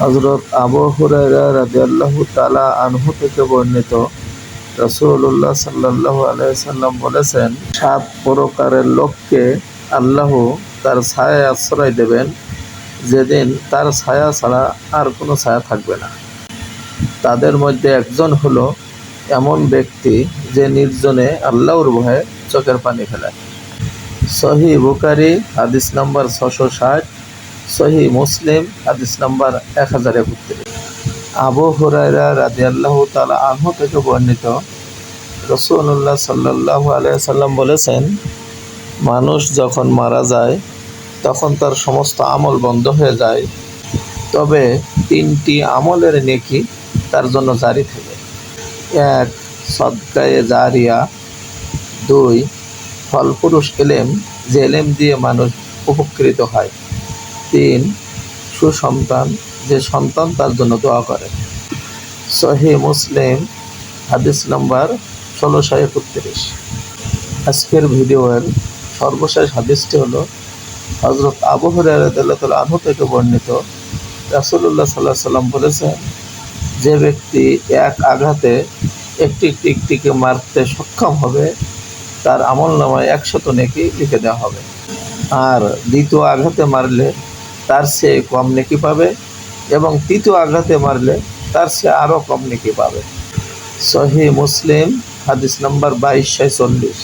হজরত আবু হুরায়রা রাদিয়াল্লাহু তাআলা আনহু থেকে বর্ণিত। রাসূলুল্লাহ সাল্লাল্লাহু আলাইহি সাল্লাম বলেছেন, সাত প্রকারের লোককে আল্লাহ তার ছায়ায় আশ্রয় দেবেন। যেদিন তার ছায়া ছাড়া আর কোনো ছায়া থাকবে না। তাদের মধ্যে একজন হলো এমন ব্যক্তি যে নির্জনে আল্লাহর ভয়ে চোখের পানি ফেলায়। সহি বুকারি হাদিস নাম্বার ছশো ষাট সহি মুসলিম, হাদিস নাম্বার এক হাজার একত্রিশ। আবু হুরায়রা রাজি আল্লাহ তালা আনহু থেকে বর্ণিত রসুল্লাহ সাল্লাহ আলিয়াল্লাম বলেছেন, মানুষ যখন মারা যায়, তখন তার সমস্ত আমল বন্ধ হয়ে যায়। তবে তিনটি আমলের নেকি তার জন্য জারি থাকে। এক, সদকায়ে জারিয়া। দুই, ফলপুরুষ এলেম, যে এলেম দিয়ে মানুষ উপকৃত হয়। তিন সুসন্তান, যে সন্তান তার জন্য দোয়া করে। সহি মুসলিম, হাদিস নাম্বার ষোলোশো একত্রিশ। আজকের ভিডিওর সর্বশেষ হাদিসটি হলো হজরত আবু হরিয়াল্লাহ আনহু থেকে বর্ণিত। রাসুল্লাহ সাল্লাহ সাল্লাম বলেছেন, যে ব্যক্তি এক আঘাতে একটি টিকটিকে মারতে সক্ষম হবে, তার আমল নামায় একশত নেকি লিখে দেওয়া হবে। আর দ্বিতীয় আঘাতে মারলে তার সে কম নেকি পাবে এবং তৃতীয় আঘাতে মারলে তার সে আরও কম নেকি পাবে। সহি মুসলিম, হাদিস নম্বর বাইশ চল্লিশ।